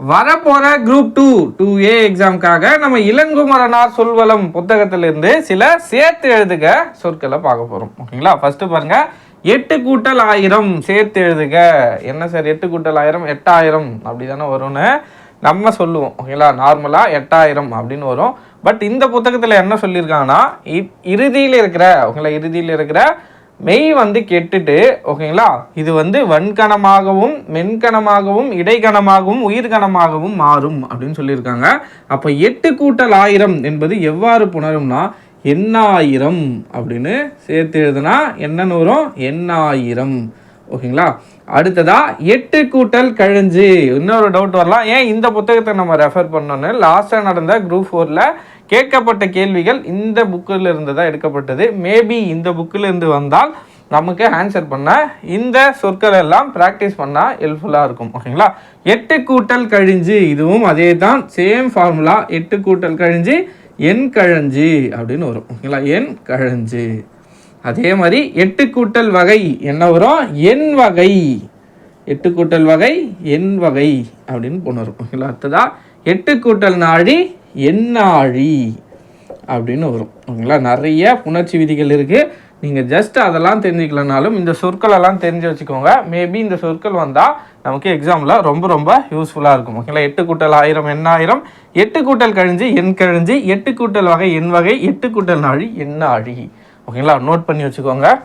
வரப்போற group two two A எக்ஸாம்க்காக நம்ம இளங்குமரனார் சொல்வலம் புத்தகத்திலிருந்து சில சேர்த்து எழுதுக சொற்களை பார்க்க போறோம். ஓகேங்களா? ஃபர்ஸ்ட் பாருங்க. எட்டு கூட்டல் ஆயிரம் சேர்த்து எழுதுக. என்ன சார்? எட்டு கூட்டல் ஆயிரம் எட்டாயிரம் அப்படி தானே வரும்னு நம்ம சொல்லுவோம். ஓகேங்களா? நார்மலாக எட்டாயிரம் அப்படின்னு வரும். பட் இந்த புத்தகத்தில் என்ன சொல்லியிருக்காங்கன்னா இறுதியில் இருக்கிற ஓகேங்களா? இறுதியில் இருக்கிற மெய் வந்து கெட்டுட்டு ஓகேங்களா? இது வந்து வன்கணமாகவும் மென்கணமாகவும் இடைக்கணமாகவும் உயிர்கணமாகவும் மாறும் அப்படின்னு சொல்லியிருக்காங்க. அப்போ எட்டு கூட்டல் ஆயிரம் என்பது எவ்வாறு புணரும்னா எண்ணாயிரம் அப்படின்னு சேர்த்து எழுதுனா என்னன்னு வரும்? எண்ணாயிரம். ஓகேங்களா? அடுத்ததா எட்டு கூட்டல் கழிஞ்சு. இன்னொரு டவுட் வரலாம். ஏன் இந்த புத்தகத்தை நம்ம ரெஃபர் பண்ணோன்னு லாஸ்ட்டாக நடந்த குரூப் ஃபோரில் கேட்கப்பட்ட கேள்விகள் இந்த புக்கில் இருந்து தான் எடுக்கப்பட்டது. மேபி இந்த புக்கில் இருந்து வந்தால் நமக்கு ஆன்சர் பண்ண இந்த சொற்கள் எல்லாம் ப்ராக்டிஸ் பண்ணால் ஹெல்ப்ஃபுல்லாக இருக்கும். ஓகேங்களா? எட்டு கூட்டல் கழிஞ்சு இதுவும் அதே தான் சேம் ஃபார்முலா எட்டு கூட்டல் கழிஞ்சு எண் கழஞ்சு அப்படின்னு வரும். ஓகேங்களா? எண் கழஞ்சு. அதே மாதிரி எட்டு கூட்டல் வகை என்ன வரும்? எண் வகை. எட்டு கூட்டல் வகை எண் வகை அப்படின்னு போன வரும். ஓகேங்களா? அடுத்ததா எட்டு கூட்டல் நாழி எண்ணாழி அப்படின்னு வரும். ஓகேங்களா? நிறைய புணர்ச்சி விதிகள் இருக்குது நீங்கள் ஜஸ்ட் அதெல்லாம் தெரிஞ்சுக்கலனாலும் இந்த சொற்களெல்லாம் தெரிஞ்சு வச்சுக்கோங்க. மேபி இந்த சொற்கள் வந்தால் நமக்கு எக்ஸாமில் ரொம்ப ரொம்ப யூஸ்ஃபுல்லாக இருக்கும். ஓகேங்களா? எட்டு கூட்டல் ஆயிரம் எண்ணாயிரம் எட்டு கூட்டல் கழிஞ்சு எண் கழிஞ்சு. எட்டு கூட்டல் வகை எண் வகை. எட்டு கூட்டல் நாழி எண்ணாழி ஓகேங்களா? நோட் பண்ணி வச்சுக்கோங்க.